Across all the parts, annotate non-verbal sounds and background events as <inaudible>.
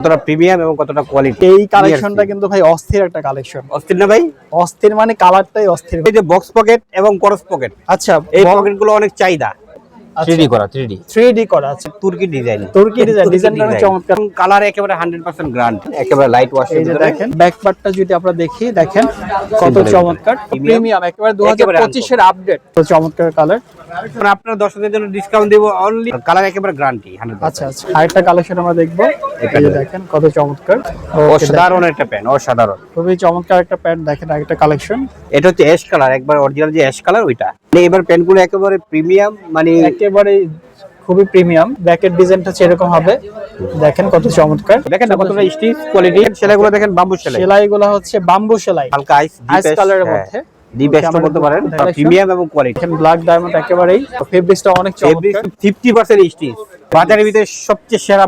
কতটা প্রিমিয়াম এবং কতটা কোয়ালিটি এই কালেকশনটা কিন্তু ভাই অস্থির একটা কালেকশন অস্থির না ভাই? অস্থির মানে কালারটাই অস্থির। এই যে বক্স পকেট এবং করস পকেট আচ্ছা এই পকেটগুলো অনেক চাহিদা। থ্রি করা থ্রি থ্রি ডি করা আছে তুর্কি ডিজাইন তুর্কি ডিজাইন ডিজাইনটা চমৎকার। কালার একেবারে হান্ড্রেড পার্সেন্ট গ্রান্ট একেবারে লাইট ওয়াশ এই যে দেখেন ব্যাক পার্টটা যদি আমরা দেখি দেখেন কত চমৎকার। প্রিমিয়াম একেবারে দু হাজার পঁচিশের আপডেট তো চমৎকার কালার আপনার দর্শকদের জন্য ডিসকাউন্ট দেবো অনলি কালার একেবারে গ্যারান্টি আচ্ছা আচ্ছা। আরেকটা কালেকশন আমরা দেখব। দেখেন কত চমৎকার। অসাধারণ একটা প্যান্ট অসাধারণ। খুবই চমৎকার একটা প্যান্ট দেখেন আরেকটা কালেকশন এটা হচ্ছে অ্যাশ কালার একবার অরিজিনাল যে অ্যাশ কালার ওইটা। মানে এবার প্যান্টগুলো একেবারে প্রিমিয়াম মানে একেবারে খুবই প্রিমিয়াম ব্যাকের ডিজাইনটা হচ্ছে এরকম হবে। দেখেন কত চমৎকার। দেখেন না কতটা স্টিচ কোয়ালিটি সেলাইগুলো দেখেন বাম্বু সেলাই। সেলাইগুলো হচ্ছে বাম্বু সেলাই। হালকা আইস আইস কালারের মধ্যে। পারেন প্রিমিয়াম এবং কোয়ালিটি ব্ল্যাক ডায়মন্ড একেবারেই ফেব্রিক্সটা অনেক চমৎকার। ফিফটি পার্সেন্ট স্টিচ বাজারের ভিতরে সবচেয়ে সেরা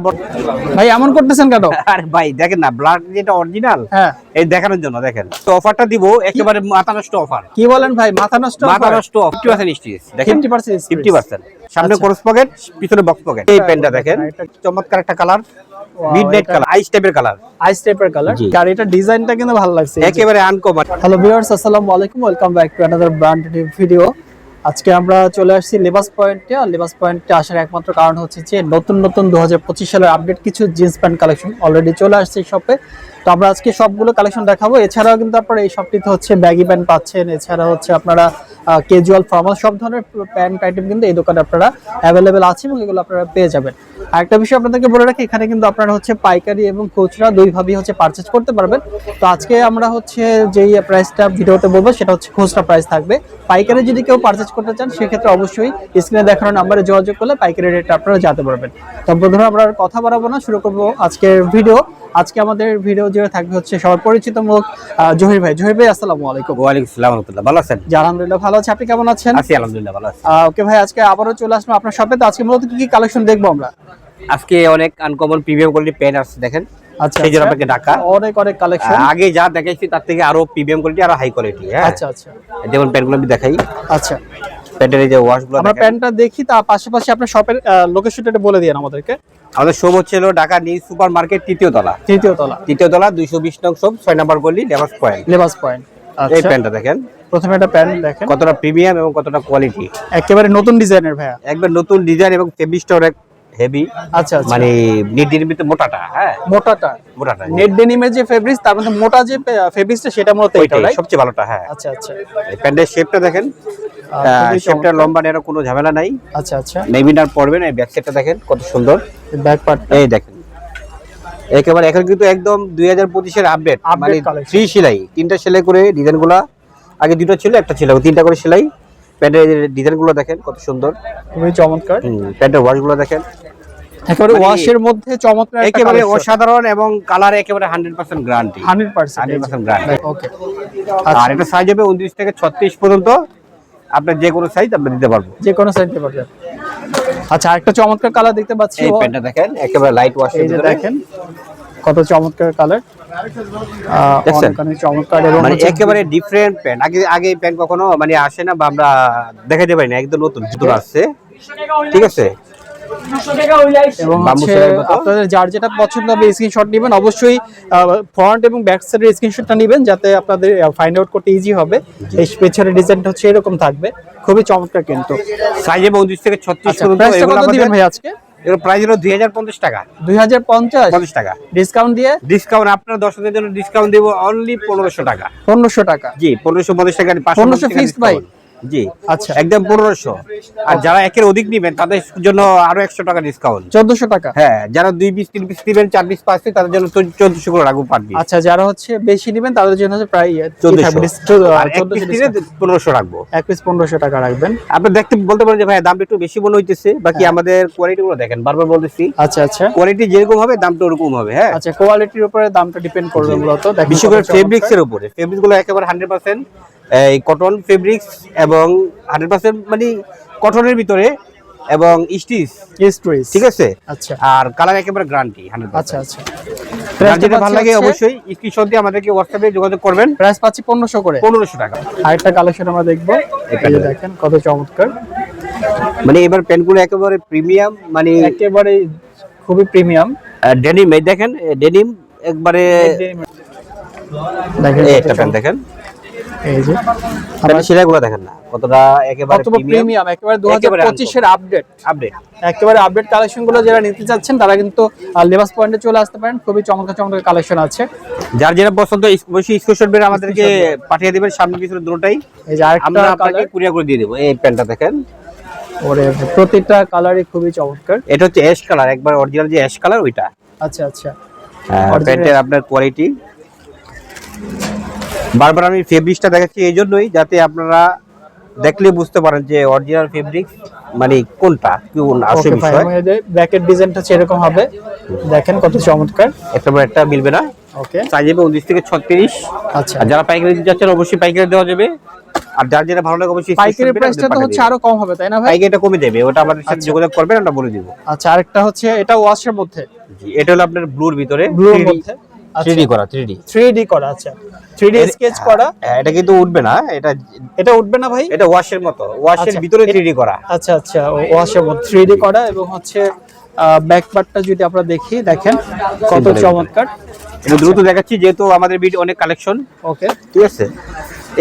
ভাই এমন করতেছেন কেন? <laughs> আরে ভাই দেখেন না ব্লাড যেটা অরিজিনাল হ্যাঁ। এই দেখানোর জন্য দেখেন। তো অফারটা দিব একেবারে মাথা নষ্ট অফার কি বলেন ভাই মাথা নষ্ট মাথা নষ্ট ফিফটি পার্সেন্ট স্টিচ দেখেন 50% ফিফটি পার্সেন্ট সামনে আচ্ছা। ক্রস পকেট পিছনে বক্স পকেট এই পেনটা দেখেন। চমৎকার একটা কালার মিডনাইট কালার আইস টাইপের কালার আইস টাইপের কালার। আর এটা ডিজাইনটা কিন্তু ভালো লাগছে। একেবারে আনকমন হ্যালো ভিউয়ার্স আসসালামু আলাইকুম। Welcome back to another brand new video আজকে আমরা চলে আসছি লেবাস পয়েন্টে আর লেবাস পয়েন্টে আসার একমাত্র কারণ হচ্ছে যে নতুন নতুন দুহাজার পঁচিশ সালের আপডেট কিছু জিন্স প্যান্ট কালেকশন অলরেডি চলে আসছে শপে তো আমরা আজকে সবগুলো কালেকশন দেখাবো। এছাড়াও কিন্তু আপনারা এই শপটিতে হচ্ছে ব্যাগি প্যান্ট পাচ্ছেন এছাড়া হচ্ছে আপনারা ক্যাজুয়াল ফর্মাল সব ধরনের প্যান্ট আইটেম কিন্তু এই দোকানে আপনারা অ্যাভেলেবেল আছে এবং এগুলো আপনারা পেয়ে যাবেন। আরেকটা বিষয় আপনাদেরকে বলে রাখি, এখানে কিন্তু আপনারা হচ্ছে পাইকারি এবং খুচরা দুইভাবেই হচ্ছে পারচেজ করতে পারবেন। তো আজকে আমরা হচ্ছে যেই প্রাইসটা ভিডিওতে বলব, সেটা হচ্ছে খুচরা প্রাইস থাকবে। পাইকারি যদি কেউ পারচেজ করতে চান, সেক্ষেত্রে অবশ্যই স্ক্রিনে দেখানো নাম্বারে যোগাযোগ করলে পাইকারি রেট আপনারা যেতে পারবেন। তো বন্ধুরা, আমরা কথা বাড়াবো না, শুরু করব আজকের ভিডিও আজকে আমাদের ভিডিও জুড়ে থাকবে হচ্ছে সবার পরিচিত মুখ জহির ভাই। জহির ভাই আসসালামু আলাইকুম। ওয়ালাইকুম আসসালাম রহমতুল্লাহ। ভালো আছেন? জি আলহামদুলিল্লাহ ভালো আছে। আপনি কেমন আছেন? আছি আলহামদুলিল্লাহ ভালো আছি। ওকে ভাই আজকে আবারও চলে আসব আপনার শপে তো আজকে মূলত কি কি কালেকশন দেখব আমরা? আজকে অনেক আনকমন প্রিমিয়াম কোয়ালিটি পেন আসছে দেখেন। আচ্ছা সেই জন্য আচ্ছা। আপনাকে ডাকা। অনেক অনেক কালেকশন আগে যা দেখাইছি তার থেকে আরও প্রিমিয়াম কোয়ালিটি আরও হাই কোয়ালিটি হ্যাঁ। আচ্ছা আচ্ছা। যেমন প্যান্টগুলো আমি দেখাই। আচ্ছা। প্যান্টের এই যে ওয়াশগুলো আমরা প্যান্টটা দেখি তার পাশাপাশি আপনার শপের লোকেশনটা বলে দিন আমাদেরকে। আমাদের শোভ হলো ঢাকা নিউ সুপার মার্কেট তৃতীয় তলা। তৃতীয় তলা। তৃতীয় তলা দুইশো বিশ নং শোভ ছয় নম্বর গলি লেবাস পয়েন্ট লেবাস পয়েন্ট এই আচ্ছা। প্যান্টটা দেখেন। প্রথমে একটা প্যান্ট দেখেন। কতটা প্রিমিয়াম এবং কতটা কোয়ালিটি একেবারে নতুন ডিজাইনের ভাইয়া। একবার নতুন ডিজাইন এবং ফেব্রিকটা হেভি আচ্ছা আচ্ছা। মানে নিটির ভিতরে মোটাটা হ্যাঁ? মোটাটা। মোটাটা নেট ডেনিমের যে ফেব্রিক্স তার মধ্যে মোটা যে ফেব্রিক্সটা সেটা মূলত এটা সবচেয়ে ভালোটা হ্যাঁ। আচ্ছা আচ্ছা। প্যান্টের শেপটা দেখেন। শেপটা লম্বা নেওয়ার কোনো ঝামেলা নাই। আচ্ছা আচ্ছা। নেভিনার পড়বেন এই ব্যাক সাইডটা দেখেন কত সুন্দর। ব্যাক পার্ট এই দেখেন। একেবারে এখন কিন্তু একদম দুই হাজার পঁচিশের আপডেট মানে থ্রি সেলাই তিনটা সেলাই করে ডিজাইনগুলা আগে দুটো ছিল একটা ছিল তিনটা করে সেলাই। প্যান্টের ডিজাইনগুলো দেখেন কত সুন্দর। খুবই চমৎকার। প্যান্টের ওয়াশগুলো দেখেন। একেবারে মানে ওয়াশের মধ্যে চমৎকার একেবারে অসাধারণ এবং কালার একেবারে hundred percent guarantee hundred percent hundred percent guarantee okay আর এটা সাইজ হবে উনত্রিশ থেকে ছত্রিশ পর্যন্ত। আপনার যে কোনো সাইজ আমরা দিতে পারব যে কোনো সাইড পেপার যাবে আচ্ছা আরেকটা চমৎকার কালার দেখতে পাচ্ছি। এই প্যান্টটা দেখেন একেবারে লাইট ওয়াশ এই দেখেন কত চমৎকার কালার চমৎকার এবং মানে একেবারে ডিফারেন্ট প্যান্ট আগে আগে প্যান্ট কখনো মানে আসে না বা আমরা দেখাতে পারি না একদম নতুন নতুন আসছে। ঠিক আছে? এবং বাম্বু হচ্ছে সেলাইয়ের মতো। আপনাদের যার যেটা পছন্দ হবে স্ক্রিনশট নেবেন। অবশ্যই ফ্রন্ট এবং ব্যাক সাইডের স্ক্রিনশটটা নেবেন যাতে আপনাদের ফাইন্ড আউট করতে ইজি হবে। এই পেছনের ডিজাইনটা হচ্ছে এরকম থাকবে। খুবই চমৎকার কিন্তু। সাইজ হবে উনত্রিশ থেকে ছত্রিশ আচ্ছা পর্যন্ত দিবেন ভাই আজকে? এগুলো প্রাইস হলো দুই হাজার পঞ্চাশ টাকা। দুই হাজার পঞ্চাশ? পঞ্চাশ টাকা। ডিসকাউন্ট দিয়ে? ডিসকাউন্ট আপনার দর্শকদের জন্য ডিসকাউন্ট দেব অনলি পনেরোশো টাকা। পনেরোশো টাকা। জি পনেরোশো পঞ্চাশ টাকা 1500 ফিক্সড ভাই? জি। আচ্ছা। একদম পনেরোশো। আর যারা একের অধিক নিবেন তাদের জন্য আরও একশো টাকা ডিসকাউন্ট চোদ্দশো টাকা? হ্যাঁ যারা দুই পিস তিন পিস নিবেন চার পিস পাঁচ পিস তাদের জন্য চোদ্দশো করে রাখব পার পিস আচ্ছা যারা হচ্ছে বেশি নেবেন তাদের জন্য হচ্ছে প্রায় পিস নিলে পনেরোশো রাখব। এক পিস পনেরোশো টাকা রাখবেন। আপনি দেখতে বলতে পারেন যে ভাই দামটা একটু বেশি মনে হইতেছে বাকি আমাদের কোয়ালিটি গুলো দেখেন বারবার বলতেছি। আচ্ছা আচ্ছা। কোয়ালিটি যেরকম হবে দামটা ওরকম হবে হ্যাঁ। আচ্ছা কোয়ালিটির উপরে দামটা ডিপেন্ড করবে মূলত বিশেষ করে ফেব্রিক্স এর উপরে। ফেব্রিক্সগুলো একেবারে হান্ড্রেড পার্সেন্ট এই কটন ফেব্রিক্স এবং হান্ড্রেড পার্সেন্ট মানে কটনের ভিতরে এবং স্টিচ। Histories। ঠিক আছে? আচ্ছা। আর কালার একেবারে গ্যারান্টি হান্ড্রেড আচ্ছা আচ্ছা। যেটা ভালো লাগে অবশ্যই স্ক্রিনশট দিয়ে আমাদেরকে হোয়াটসঅ্যাপে যোগাযোগ করবেন। প্রাইস পাচ্ছি করে। টাকা। আরেকটা কালেকশন আমরা দেখব। দেখেন কত চমৎকার। মানে এবার প্যান্টগুলো একেবারে প্রিমিয়াম মানে একেবারে খুবই প্রিমিয়াম ডেনিম এই দেখেন ডেনিম একবারে দেখেন এই প্যান্ট দেখেন। এই যে প্যান্টের সেলাইগুলো দেখেন না কতটা একেবারে প্রিমিয়াম একেবারে আপডেট আপডেট একেবারে আপডেট কালেকশনগুলো যারা নিতে চাচ্ছেন তারা কিন্তু লেবাস পয়েন্টে চলে আসতে পারেন। খুবই চমৎকার চমৎকার কালেকশন আছে। যার যেটা পছন্দ অবশ্যই স্ক্রিনশট বের আমাদেরকে পাঠিয়ে দিবেন সামনে পিছনে দুটোটাই এই যে আরেকটা আমরা আপনাকে কুরিয়ার করে দিয়ে দেবো এই প্যান্টটা দেখেন। ওরে প্রতিটা কালারই খুবই চমৎকার। এটা হচ্ছে অ্যাশ কালার একবার অরিজিনাল যে অ্যাশ কালার ওইটা। আচ্ছা আচ্ছা। প্যান্টের আপনার কোয়ালিটি বারবার আমি ফেব্রিক্সটা দেখাচ্ছি এই জন্যই যাতে আপনারা দেখলে বুঝতে পারেন যে অরিজিনাল ফেব্রিক মানে কোনটা কোন আসে ওকে ফাইন বিষয়। ব্যাকের ডিজাইনটা সেরকম হবে। দেখেন কত চমৎকার। একটা পর একটা মিলবে না। ওকে সাইজ হবে উনত্রিশ থেকে ছত্রিশ। আচ্ছা। আর যারা পাইকারি দিতে যাচ্ছেন অবশ্যই পাইকারি দেওয়া যাবে। আর যার যেটা ভালো লাগে অবশ্যই পাইকারি প্রাইসটা তো হচ্ছে আরও কম হবে তাই না। ভাই? পাইকারিটা কমে যাবে ওটা আমাদের সাথে আচ্ছা। যোগাযোগ করবেন আমরা বলে দিব। আচ্ছা আরেকটা হচ্ছে এটা ওয়াশের মধ্যে। জি এটা হলো আপনার ব্লুর ভিতরে ব্লুর মধ্যে। 3D করা 3D 3D করা আচ্ছা। 3D স্কেচ করা? হ্যাঁ, এটা কিন্তু উঠবে না এটা এটা উঠবে না ভাই? এটা ওয়াশের মতো ওয়াশের আচ্ছা। ভিতরে 3D করা। আচ্ছা আচ্ছা ওয়াশের মধ্যে 3D করা এবং হচ্ছে ব্যাক পার্টটা যদি আমরা দেখি দেখেন কত চমৎকার। এটা দ্রুত দেখাচ্ছি যেহেতু আমাদের ভিডিও অনেক কালেকশন ওকে ঠিক আছে?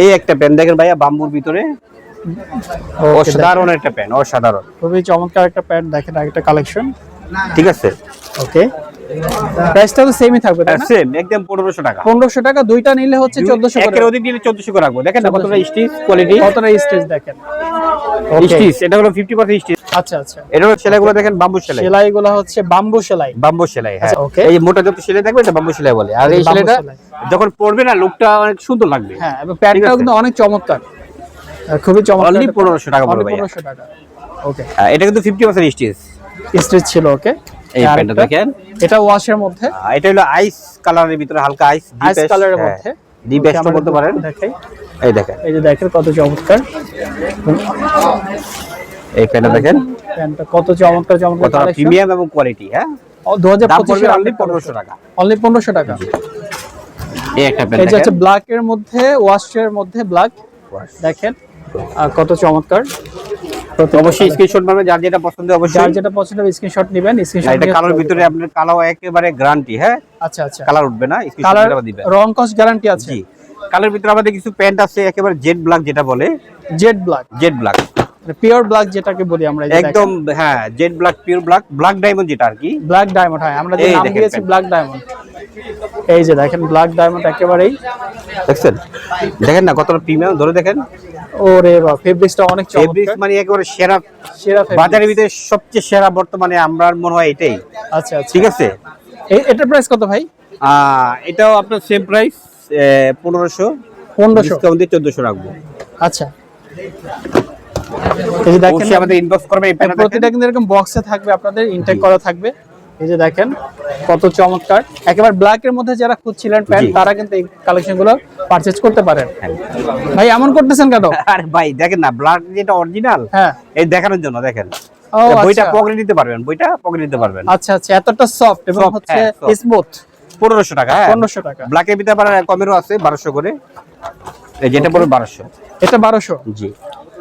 এই একটা প্যান্ট দেখেন ভাইয়া বাম্বুর ভিতরে। অসাধারণ একটা প্যান্ট অসাধারণ। খুবই চমৎকার একটা প্যান্ট দেখেন একটা কালেকশন ঠিক আছে? ওকে প্রাইসটা তো সেমই থাকবে তাই না? সেম একদম পনেরোশো টাকা। পনেরোশো টাকা দুইটা নিলে হচ্ছে চোদ্দশো একের অধিক নিলে চোদ্দশো করে রাখব। দেখেন না কতটা স্টিচ কোয়ালিটি কতটা স্টেজ দেখেন। স্টিচ এটা হলো ফিফটি পার্সেন্ট স্টিচ আচ্ছা আচ্ছা। এটা হলো সেলাইগুলো দেখেন বাম্বু সেলাই। সেলাই হচ্ছে বাম্বু সেলাই। বাম্বু সেলাই হ্যাঁ। আচ্ছা, এই মোটা যত সেলাই থাকবে এটা বাম্বু সেলাই বলে। আর এই সেলাইটা যখন পরবে না লুকটা অনেক সুন্দর লাগবে। হ্যাঁ এবং কিন্তু অনেক চমৎকার। খুবই চমৎকার 1500 টাকা Only পড়বে 1500 টাকা। ওকে এটা কিন্তু স্টিচ ছিল ওকে এই প্যান্টটা দেখেন। এটা ওয়াশের মধ্যে। এটা হলো আইস কালারের ভিতরে হালকা আইস আইস কালারের মধ্যে। ডিপ Okay, বলতে পারেন। এই দেখেন। এই যে দেখেন কত চমৎকার। এই প্যান্টটা দেখেন। প্যান্টটা কত চমৎকার চমৎকার প্রিমিয়াম এবং কোয়ালিটি হ্যাঁ? অনলি টাকা। অনলি টাকা। এই একটা প্যান্ট যে হচ্ছে দেখেন। ব্ল্যাক এর মধ্যে ওয়াশের মধ্যে ব্ল্যাক দেখেন কত চমৎকার। অবশ্যই স্ক্রিনশট মারবেন যার যেটা পছন্দ যার অবশ্যই যেটা পছন্দ স্ক্রিনশট নেবেন স্ক্রিনশট এটা কালার ভিতরে আপনার কালো একেবারে গ্যারান্টি হ্যাঁ? আচ্ছা আচ্ছা। কালার উঠবে না স্ক্রিনশট দিবেন। রং কস গ্যারান্টি আছে। জি। কালার ভিতরে আমাদের কিছু প্যান্ট আছে একেবারে জেড ব্ল্যাক যেটা বলে। Jet black jet black pure black যেটাকে বলি আমরা একদম হ্যাঁ jet black pure black black diamond যেটা আর কি। ব্ল্যাক ডায়মন্ড হয় আমরা যে নাম দিয়েছি ব্ল্যাক ডায়মন্ড এই যে দেখেন ব্ল্যাক ডায়মন্ড একেবারেই। দেখছেন? দেখেন না কতটা প্রিমিয়াম ধরে দেখেন। ওরে বাবা ফেব্রিক্সটা অনেক ফেব্রিক্স মানে একেবারে সেরা সেরা। বাজারের ভিতরে সবচেয়ে সেরা বর্তমানে আমার মনে হয় এটাই। আচ্ছা আচ্ছা। ঠিক আছে? এটার প্রাইস কত ভাই? এটাও আপনার সেম প্রাইস পনেরোশো। পনেরোশো। ডিসকাউন্ট দিয়ে চোদ্দশো রাখব। আচ্ছা। এই দেখেন আমাদের ইনবক্স করবে প্রতিটা কিন্তু এরকম বক্সে থাকবে আপনাদের ইনটেক করা থাকবে। এই যে দেখেন কত চমৎকার। একেবারে ব্ল্যাক এর মধ্যে যারা খুঁজছিলেন প্যান্ট তারা কিন্তু এই কালেকশনগুলো পারচেজ করতে পারেন। হ্যাঁ। ভাই এমন করতেছেন কেন? আরে ভাই দেখেন না ব্লাড যেটা অরিজিনাল হ্যাঁ। এই দেখানোর জন্য দেখেন। বইটা আচ্ছা। পকেটে নিতে পারবেন বইটা পকেটে নিতে পারবেন। আচ্ছা আচ্ছা এতটা সফট এবং হচ্ছে হ্যাঁ, স্মুথ পনেরোশো টাকা হ্যাঁ। পনেরোশো টাকা। ব্ল্যাকের ভিতরে কমেরও আছে বারোশো করে। এই যেটা পড়বে বারোশো। এটা বারোশো। জি।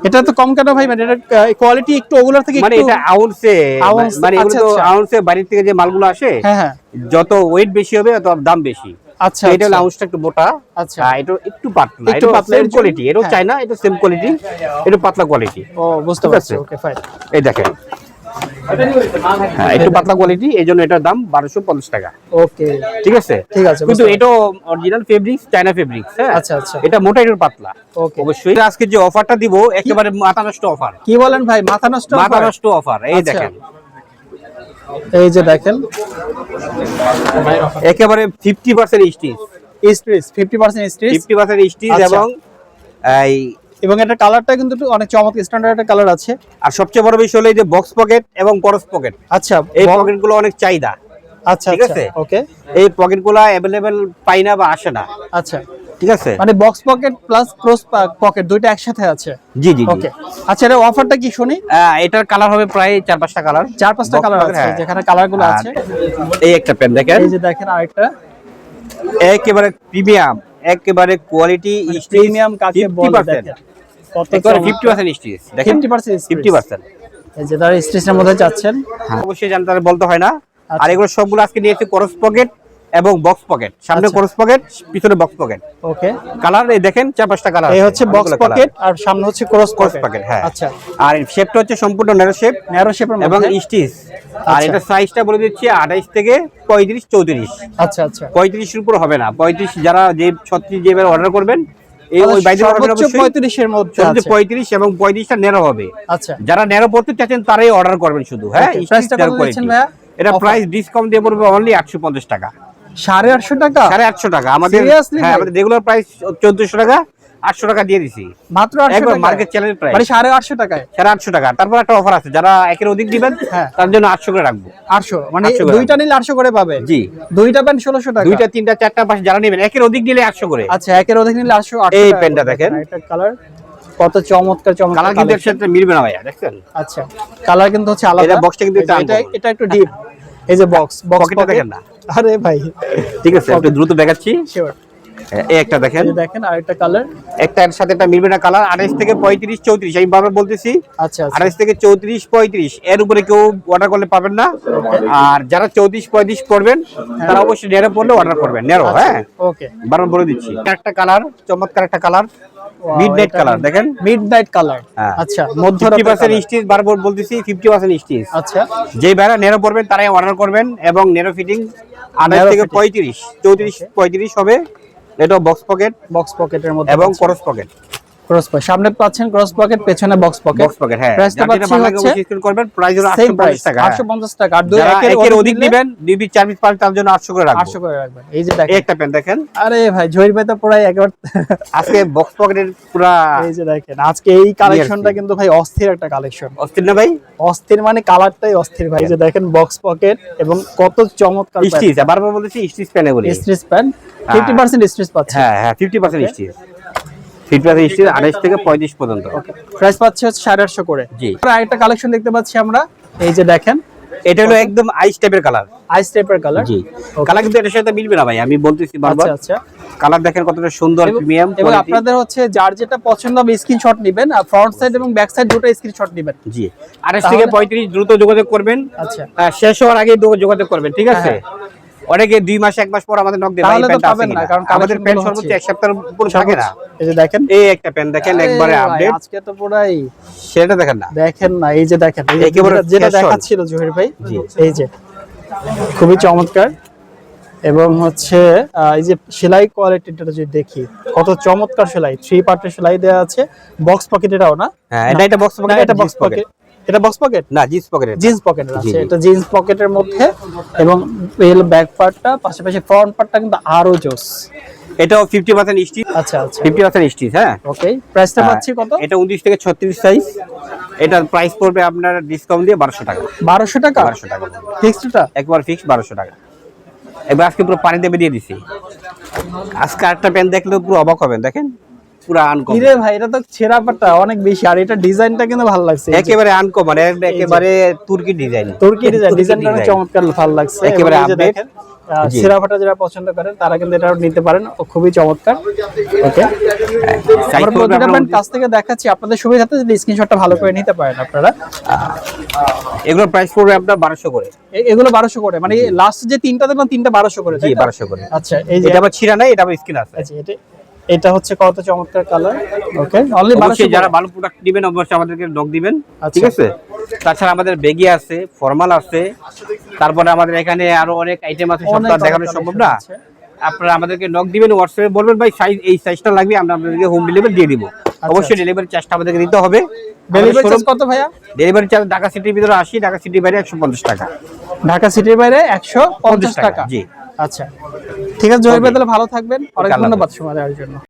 এটা তো কম কেন ভাই? মানে এটা কোয়ালিটি একটু ওগুলোর থেকে মানে এটা আউন্সে মানে এগুলো তো। আউন্সে বাড়ির থেকে যে মালগুলো আসে হ্যাঁ হ্যাঁ। যত ওয়েট বেশি হবে তত দাম বেশি। আচ্ছা এটা হলো আচ্ছা। আউন্সটা একটু মোটা আচ্ছা। এটা একটু পাতলা। একটু পাতলা, কোয়ালিটি এটাও হ্যাঁ। চাই না এটা সেম কোয়ালিটি একটু পাতলা কোয়ালিটি ও বুঝতে পারছি। ওকে ফাইন এই দেখেন। হ্যাঁ একটু পাতলা কোয়ালিটি এই জন্য এটার দাম বারোশো পঞ্চাশ টাকা। ওকে ঠিক আছে? ঠিক আছে কিন্তু এটাও অরিজিনাল ফেব্রিক্স চায়না ফেব্রিক্স হ্যাঁ? আচ্ছা আচ্ছা। এটা মোটা একটু পাতলা। ওকে অবশ্যই। আজকে যে অফারটা দিব একেবারে মাথা নষ্ট অফার কি বলেন ভাই মাথা নষ্ট মাথা নষ্ট অফার এই আচ্ছা। দেখেন। এই যে দেখেন। একেবারে fifty percent stitch stretch fifty percent stretch fifty percent stitch. এবং এই এবং এটা কালারটা কিন্তু অনেক চমৎকার স্ট্যান্ডার্ড একটা কালার আছে। আর সবচেয়ে বড় বিষয় হলো এই যে বক্স পকেট এবং করস পকেট আচ্ছা এই ব- পকেটগুলো অনেক চাহিদা। আচ্ছা ঠিক আচ্ছা আছে। ওকে। এই পকেটগুলো অ্যাভেলেবেল পাই না বা আসে না। আচ্ছা। ঠিক আছে? মানে box pocket plus cross pocket দুইটা একসাথে আছে? জি জি ওকে। আচ্ছা এর অফারটা কি শুনি? এটার কালার হবে প্রায় চার পাঁচটা কালার চার পাঁচটা কালার আছে হ্যাঁ। যেখানে কালারগুলো আছে। এই একটা পেন দেখেন। এই যে দেখেন আরেকটা। একেবারে প্রিমিয়াম একেবারে কোয়ালিটি প্রিমিয়াম কাছে বলে দেখেন। কত একেবারে ফিফটি পার্সেন্ট স্টিচ দেখেন 50% ফিফটি পার্সেন্ট এই যে তার স্ট্রিচের মধ্যে যাচ্ছেন। অবশ্যই জানতে বলতে হয় না। আর এগুলো সবগুলো আজকে নিয়েছি ক্রস পকেট এবং বক্স পকেট সামনে আচ্ছা। ক্রস পকেট পিছনে বক্স পকেট ওকে। কালার এই দেখেন চার পাঁচটা কালার এই হচ্ছে বক্স পকেট আর সামনে হচ্ছে ক্রস ক্রস পকেট হ্যাঁ। আচ্ছা। আর শেপটা হচ্ছে সম্পূর্ণ ন্যারো শেপ ন্যারো শেপের এবং স্টিচ আর আচ্ছা। এটা সাইজটা বলে দিচ্ছি আঠাইশ থেকে পঁয়ত্রিশ চৌত্রিশ। আচ্ছা আচ্ছা। পঁয়ত্রিশের উপর হবে না। পঁয়ত্রিশ যারা যে ছত্রিশ যেভাবে অর্ডার করবেন এই ওই বাইরে সর্বোচ্চ পঁয়ত্রিশের মধ্যে আছে। পঁয়ত্রিশ এবং পঁয়ত্রিশটা নেরো হবে। আচ্ছা। যারা নেরো পড়তে চাচ্ছেন তারাই অর্ডার করবেন শুধু। হ্যাঁ কত দিচ্ছেন ভাইয়া? এটা প্রাইস ডিসকাউন্ট দিয়ে পড়বে অনলি একশো পঞ্চাশ টাকা। সাড়ে আটশো টাকা? সাড়ে আটশো টাকা। আমাদের হ্যাঁ আমাদের রেগুলার প্রাইস চোদ্দশো টাকা আটশো টাকা দিয়ে দিছি। মাত্র একবার মার্কেট চ্যালেঞ্জ প্রাইস মানে সাড়ে আটশো টাকায়? সাড়ে আটশো টাকা। তারপর একটা অফার আছে যারা একের অধিক দিবেন হ্যাঁ। তার জন্য আটশো করে রাখব। আটশো। মানে দুইটা নিলে আটশো করে পাবে? জি। দুইটা প্যান্ট ষোলোশো টাকা? দুইটা তিনটা চারটা পাঁচ যারা নেবেন একের অধিক নিলে করে। আচ্ছা একের অধিক নিলে আটশো এই দেখেন। কালার কত চমৎকার চমৎকার কালার কিন্তু মিলবে না ভাইয়া দেখছেন? আচ্ছা কালার কিন্তু হচ্ছে আলাদা। এটা কিন্তু এটা এটা একটু ডিপ এই যে বক্স বক্স পকেটটা দেখেন না। আরে ভাই। ঠিক আছে একটু দ্রুত দেখাচ্ছি। শিওর এই একটা দেখেন। দেখেন আরেকটা কালার একটা এর সাথে একটা মিলবে না কালার থেকে পঁয়ত্রিশ চৌত্রিশ। আমি বারবার বলতেছি আচ্ছা আচ্ছা। থেকে চৌত্রিশ পঁয়ত্রিশ। এর উপরে কেউ অর্ডার করলে পাবেন না। আর যারা চৌত্রিশ পঁয়ত্রিশ করবেন তারা অবশ্যই নেরো পড়লে অর্ডার করবেন। নেরো হ্যাঁ। ওকে। বারবার বলে দিচ্ছি। একটা কালার চমৎকার একটা কালার কালার দেখেন। কালার হ্যাঁ। আচ্ছা। স্টিচ বারবার বলতেছি স্টিচ আচ্ছা। যে ভাইরা নেরো পড়বেন তারাই অর্ডার করবেন এবং নেরো ফিটিং আঠাইশ Narrow থেকে fitting। পঁয়ত্রিশ চৌত্রিশ পঁয়ত্রিশ হবে। এটা বক্স পকেট বক্স পকেটের মধ্যে এবং। ক্রস পকেট ক্রস পকেট সামনে পাচ্ছেন ক্রস পকেট পেছনে বক্স পকেট বক্স পকেট হ্যাঁ। Price টা যার যেটা পাচ্ছি ভালো লাগে হচ্ছে করবেন প্রাইস হলো 850 টাকা হ্যাঁ। 850 টাকা। আর দুই একের অধিক নেবেন দুই পিস চার পিস পাবেন তার জন্য 800 করে রাখব। 800 করে রাখবেন। এই যে দেখেন। একটা পেন দেখেন। আরে ভাই জহির ভাই তো পুরাই একবার আজকে বক্স পকেটের পুরা এই যে দেখেন আজকে এই কালেকশনটা কিন্তু ভাই অস্থির একটা কালেকশন অস্থির না ভাই? অস্থির মানে কালারটাই অস্থির ভাই। যে দেখেন বক্স পকেট এবং কত চমৎকার স্টিচ বারবার বলতেছি স্টিচ পেনে বলি স্ট্রেস প্যান 50% স্ট্রেস পাচ্ছে। হ্যাঁ হ্যাঁ 50% স্টিচ। 50% স্টিচ 28 থেকে 35 পর্যন্ত। প্রাইস পাচ্ছে হচ্ছে 850 করে। জি। আর কালেকশন দেখতে পাচ্ছি আমরা। এই যে দেখেন এটা হলো একদম আইস টাইপের কালার আইস টাইপের কালার জি। কালার কিন্তু এটার সাথে মিলবে না ভাই আমি বলতেছি বারবার। আচ্ছা আচ্ছা। কালার দেখেন কতটা সুন্দর প্রিমিয়াম এবং আপনাদের হচ্ছে যার যেটা পছন্দ হবে স্ক্রিনশট নেবেন। আর ফ্রন্ট সাইড এবং ব্যাক সাইড দুটো স্ক্রিনশট নেবেন। জি। 28 থেকে পঁয়ত্রিশ দ্রুত যোগাযোগ করবেন। আচ্ছা। শেষ হওয়ার আগে যোগাযোগ করবেন ঠিক আছে? হ্যাঁ। অনেকে দুই মাস এক মাস পর আমাদের নক দেয় তাহলে তো পাবেন না, কারণ আমাদের প্যান্ট সর্বোচ্চ এক সপ্তাহের উপর থাকে না। এই যে দেখেন। এই একটা প্যান্ট দেখেন একবারে আপডেট আজকে তো পুরাই সেটা দেখেন না। দেখেন না এই যে দেখেন একেবারে যেটা-। দেখাচ্ছিল জহির ভাই এই যে। খুবই চমৎকার। এবং হচ্ছে এই যে সেলাই কোয়ালিটিটা যদি দেখি কত চমৎকার সেলাই থ্রি পার্টের সেলাই দেওয়া আছে বক্স পকেট এটাও না? হ্যাঁ এটা এটা বক্স পকেট এটা বক্স পকেট এটা বক্স পকেট না জিন্স পকেট জিন্স পকেটের জি, আছে এটা জিন্স পকেটের মধ্যে এবং ব্যাক পার্টটা পাশাপাশি ফ্রন্ট পার্টটা কিন্তু আরও জোস। এটাও 50% স্টিচ আচ্ছা আচ্ছা। 50% স্টিচ হ্যাঁ? ওকে প্রাইসটা হ্যাঁ, পাচ্ছি কত? এটা 29 থেকে 36 সাইজ এটার প্রাইস পড়বে আপনার ডিসকাউন্ট দিয়ে 1200 টাকা। বারোশো টাকা? 1200 টাকা ফিক্সডটা একবার ফিক্স 1200 টাকা। এবার আজকে পুরো পানি দেবে দিয়ে দিছি। আজকে আরেকটা প্যান্ট দেখলে পুরো অবাক হবেন দেখেন। পুরো আনকমন কিরে ভাই এটা তো ছেঁড়া পাটটা অনেক বেশি আর এটা ডিজাইনটা কিন্তু ভালো লাগছে। একেবারে আনকমন একেবারে তুর্কি ডিজাইন তুর্কি ডিজাইন ডিজাইনটা অনেক চমৎকার ভালো লাগছে। একেবারে এবং এই যে update। দেখেন, আহ, জি। ছেঁড়া ফাটা যারা পছন্দ করেন তারা কিন্তু এটা নিতে পারেন। খুবই চমৎকার। ওকে? আমরা প্রতিটা ব্যান্ড কাছ থেকে দেখাচ্ছি। আপনাদের সুবিধাতে যদি স্ক্রিনশটটা ভালো করে নিতে পারেন আপনারা। এগুলোর প্রাইস পড়বে আপনার 1200 করে। এগুলো বারোশো করে। মানে লাস্ট যে তিনটা দেখলাম তিনটা বারোশো করে জি 1200 করে। আচ্ছা এই যে এটা আবার ছিড়া নাই এটা আবার স্কিন আছে। আচ্ছা এটা এটা হচ্ছে কত চমৎকার কালার? ওকে অনলি অবশ্যই যারা ভালো প্রোডাক্ট দিবেন অবশ্যই আমাদেরকে নক দিবেন আচ্ছা। ঠিক আছে? তাছাড়া আমাদের বেগি আছে ফর্মাল আছে। তারপরে আমাদের এখানে আরও অনেক আইটেম আছে সব দেখানো সম্ভব না। আপনারা আমাদেরকে নক দিবেন হোয়াটসঅ্যাপে বলবেন ভাই সাইজ এই সাইজটা লাগবে আমরা আপনাদেরকে হোম ডেলিভারি দিয়ে দিব। অবশ্যই ডেলিভারি চার্জটা আমাদেরকে দিতে হবে। ডেলিভারি চার্জ কত ভাইয়া? ডেলিভারি চার্জ ঢাকা সিটির ভিতরে আসি ঢাকা সিটির বাইরে একশো পঞ্চাশ টাকা। ঢাকা সিটির বাইরে একশো পঞ্চাশ টাকা, টাকা। জি। আচ্ছা। ঠিক আছে জহির ভাই তাহলে ভালো থাকবেন। অনেক ধন্যবাদ সময় দেওয়ার জন্য।